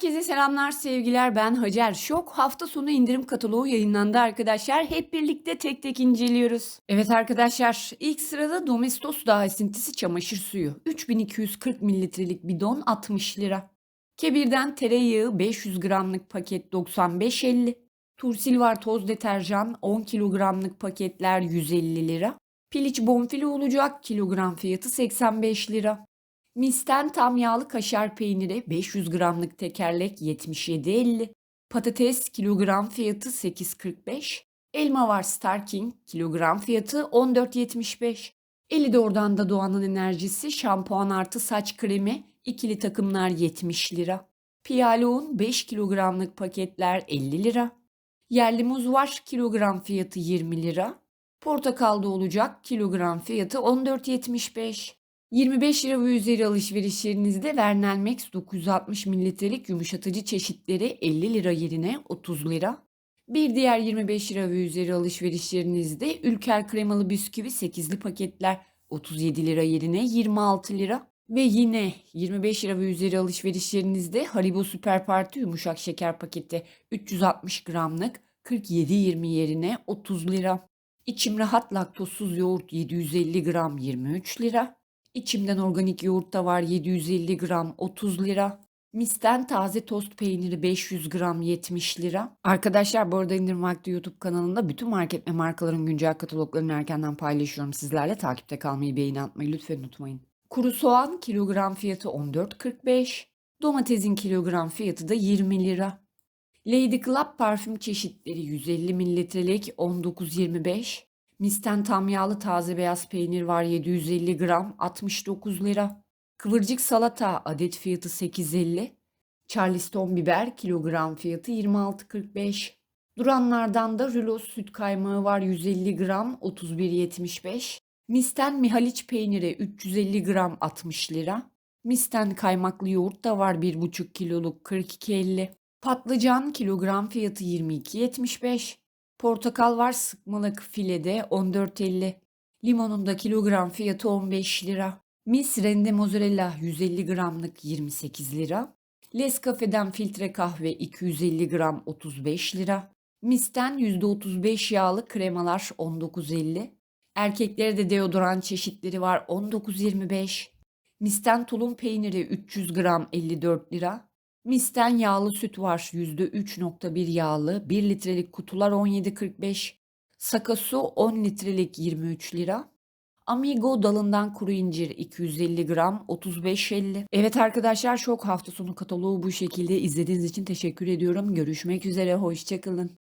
Herkese selamlar, sevgiler. Ben Hacer. Şok hafta sonu indirim kataloğu yayınlandı arkadaşlar. Hep birlikte tek tek inceliyoruz. Evet arkadaşlar, ilk sırada Domestos Dağ esintisi çamaşır suyu. 3240 mililitrelik bidon 60 lira. Kebir'den tereyağı 500 gramlık paket 95.50. Tursil var toz deterjan 10 kilogramlık paketler 150 lira. Piliç bonfile olacak kilogram fiyatı 85 lira. Misten tam yağlı kaşar peyniri 500 gramlık tekerlek 77.50. Patates kilogram fiyatı 8.45. Elma var Star King kilogram fiyatı 14.75. Eli de oradan da Doğan'ın enerjisi şampuan artı saç kremi ikili takımlar 70 lira. Piyale un 5 kilogramlık paketler 50 lira. Yerli muz var kilogram fiyatı 20 lira. Portakal da olacak kilogram fiyatı 14.75. 25 lira ve üzeri alışverişlerinizde Vernel Max 960 mililitrelik yumuşatıcı çeşitleri 50 lira yerine 30 lira. Bir diğer 25 lira ve üzeri alışverişlerinizde Ülker kremalı bisküvi 8'li paketler 37 lira yerine 26 lira. Ve yine 25 lira ve üzeri alışverişlerinizde Haribo Süper Parti yumuşak şeker paketi 360 gramlık 47.20 yerine 30 lira. İçim rahat laktozsuz yoğurt 750 gram 23 lira. İçimden organik yoğurt da var 750 gram 30 lira. Misten taze tost peyniri 500 gram 70 lira. Arkadaşlar bu arada indirim vakti YouTube kanalında bütün market ve markaların güncel kataloglarını erkenden paylaşıyorum sizlerle. Takipte kalmayı, beğeni atmayı lütfen unutmayın. Kuru soğan kilogram fiyatı 14.45. Domatesin kilogram fiyatı da 20 lira. Lady Club parfüm çeşitleri 150 mililitrelik 19.25. Misten tam yağlı taze beyaz peynir var 750 gram 69 lira. Kıvırcık salata adet fiyatı 8.50. Charleston biber kilogram fiyatı 26.45. Duranlardan da rulo süt kaymağı var 150 gram 31.75. Misten Mihaliç peyniri 350 gram 60 lira. Misten kaymaklı yoğurt da var 1,5 kiloluk 42.50. Patlıcan kilogram fiyatı 22.75. Portakal var sıkmalık filede 14.50. Limonun da kilogram fiyatı 15 lira. Mis rende mozzarella 150 gramlık 28 lira. Les Cafe'den filtre kahve 250 gram 35 lira. Mis'ten %35 yağlı kremalar 19.50. Erkeklere de deodoran çeşitleri var 19.25. Mis'ten tulum peyniri 300 gram 54 lira. Misten yağlı süt var %3.1 yağlı 1 litrelik kutular 17.45. Sakasu 10 litrelik 23 lira. Amigo dalından kuru incir 250 gram 35.50. Evet arkadaşlar şok hafta sonu kataloğu bu şekilde izlediğiniz için teşekkür ediyorum. Görüşmek üzere hoşçakalın.